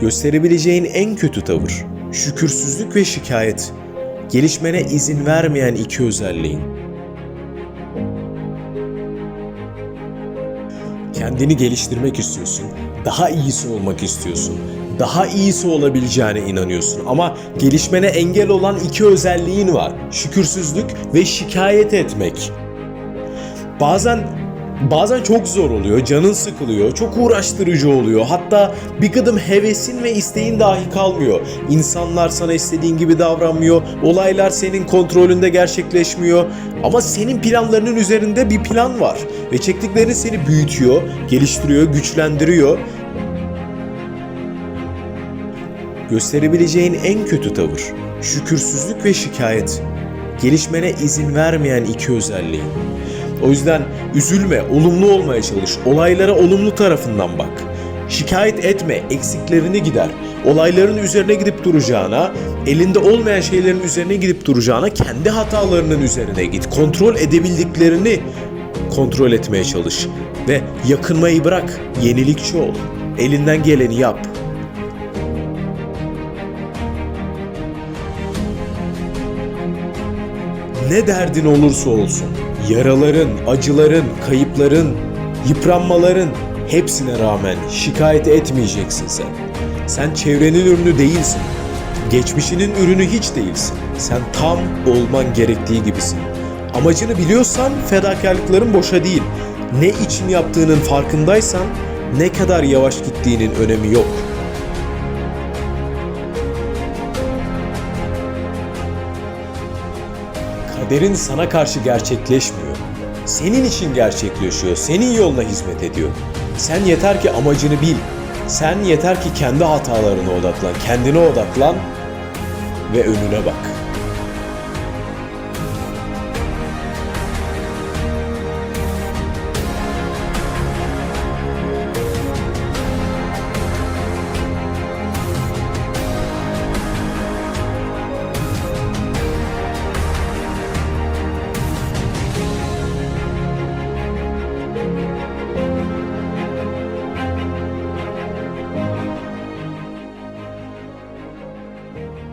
Gösterebileceğin en kötü tavır, şükürsüzlük ve şikayet. Gelişmene izin vermeyen iki özelliğin. Kendini geliştirmek istiyorsun, daha iyisi olmak istiyorsun, daha iyisi olabileceğine inanıyorsun ama gelişmene engel olan iki özelliğin var. Şükürsüzlük ve şikayet etmek. Bazen bazen çok zor oluyor, canın sıkılıyor, çok uğraştırıcı oluyor. Hatta bir gıdım hevesin ve isteğin dahi kalmıyor. İnsanlar sana istediğin gibi davranmıyor, olaylar senin kontrolünde gerçekleşmiyor. Ama senin planlarının üzerinde bir plan var ve çektiklerin seni büyütüyor, geliştiriyor, güçlendiriyor. Gösterebileceğin en kötü tavır, şükürsüzlük ve şikayet. Gelişmene izin vermeyen iki özelliğin. O yüzden üzülme, olumlu olmaya çalış, olaylara olumlu tarafından bak. Şikayet etme, eksiklerini gider. Olayların üzerine gidip duracağına, elinde olmayan şeylerin üzerine gidip duracağına kendi hatalarının üzerine git. Kontrol edebildiklerini kontrol etmeye çalış ve yakınmayı bırak, yenilikçi ol. Elinden geleni yap. Ne derdin olursa olsun, yaraların, acıların, kayıpların, yıpranmaların hepsine rağmen şikayet etmeyeceksin sen. Sen çevrenin ürünü değilsin. Geçmişinin ürünü hiç değilsin. Sen tam olman gerektiği gibisin. Amacını biliyorsan fedakarlıkların boşa değil. Ne için yaptığının farkındaysan ne kadar yavaş gittiğinin önemi yok. Kaderin sana karşı gerçekleşmiyor. Senin için gerçekleşiyor, senin yoluna hizmet ediyor. Sen yeter ki amacını bil. Sen yeter ki kendi hatalarına odaklan, kendine odaklan ve önüne bak.